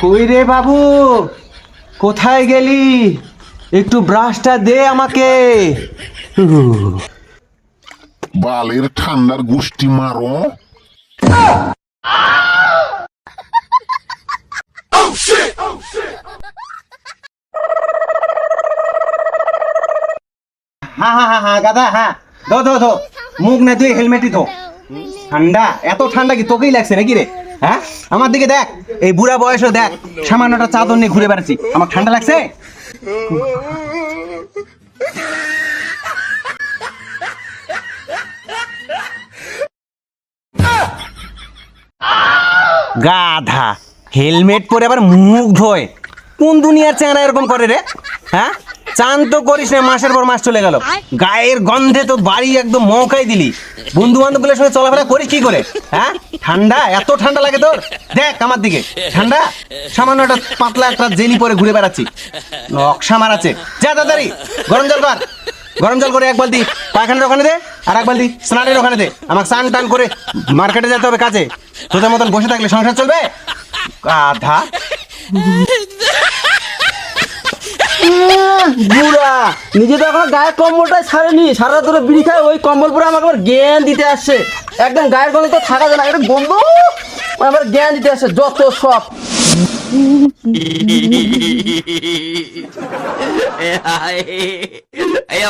কই রে বাবু? কোথায় গেলি? একটু ব্রাশটা দে আমাকে। বালের ঠান্ডার গোষ্ঠী মারো। হ্যাঁ হ্যাঁ হ্যাঁ হ্যাঁ গাদা হ্যাঁ। ধো ধো ধো। মুখ না তুই হেলমেটই ধো। ঠান্ডা? এত ঠান্ডা কি তোকেই লাগছে নাকি রে? হ্যাঁ? আমার দিকে দেখ, এই বুড়া বয়সে দেখ সামান্যটা চাদর নিয়ে ঘুরে বেড়াচ্ছি। আমার ঠান্ডা লাগছে? গাধা, হেলমেট পরে আবার মুখ ধোয়। কোন দুনিয়ার চেহারা এরকম করে রে? হ্যাঁ? চান তো করিস না, মাসের পর মাস চলে গেল। গায়ের গন্ধে তো বাড়ি একদম মৌকাই দিলি। বন্ধু বান্ধবগুলোর সঙ্গে চলাফেরা করিস কি করে? হ্যাঁ? ঠান্ডা? এত ঠান্ডা লাগে তোর? দেখ আমার দিকে। ঠান্ডা? সামান্য একটা পাতলা একটা জেনি পরে ঘুরে বেড়াচ্ছি। নকশা মারাচ্ছে। যা তাড়াতাড়ি, গরম জল কর গরম জল করে এক বালতি পায়খানার ওখানে দে, আর এক বালতি স্নানের ওখানে দে। আমাকে স্নান টান করে মার্কেটে যেতে হবে কাজে। তোদের মতন বসে থাকলে সংসার চলবে? গাধা। বুড়া, নিজে তো এখন গায়ের কম্বলটাই ছাড়েনি। সারা ধরে বিড়ি খায়, ওই কম্বল পরে আমাকে আবার জ্ঞান দিতে আসছে। একদম গায়ের গলে তো থাকা যায় না। একটা গন্ধ আমার জ্ঞান দিতে আসছে, যত সব।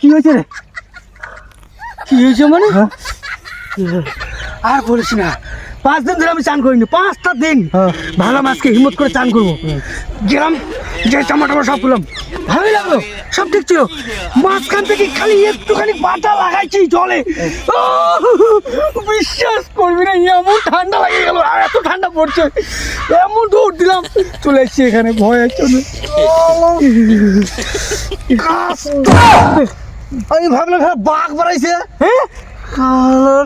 কি হয়েছে রে? কি হয়েছে মানে? আর বলিস না পাঁচ দিন ধরে আমি চান করিনি পাঁচটা দিন ভালো মাছকে হিম্মত করে চান করব। গেলাম যে চামা টামা সব করলাম ভালোই লাগলো সব ঠিক ছিল মাঝখান থেকে খালি একটুখানি বাটা লাগাইছি জলে আহ! বিশ্বাস করবি না এমন ঠান্ডা লাগে গেল আর এত ঠান্ডা পড়ছে এমন দৌড় দিলাম চলে এসছি এখানে ভয়ের জন্য আমি ভাবলাম হ্যাঁ বাঘ বাড়াইছে হ্যাঁ কালার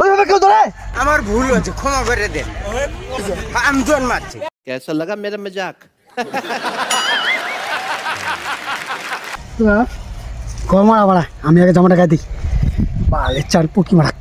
ওইভাবে কেউ ধরে আমার ভুল হয়েছে ক্ষমা করে দেন আমি জন্মাচ্ছি कैसा लगा मेरा मजाक কমারা বাড়া? আমি আগে জামাটা গায়ে দিই। বালের চার পুকি মারা।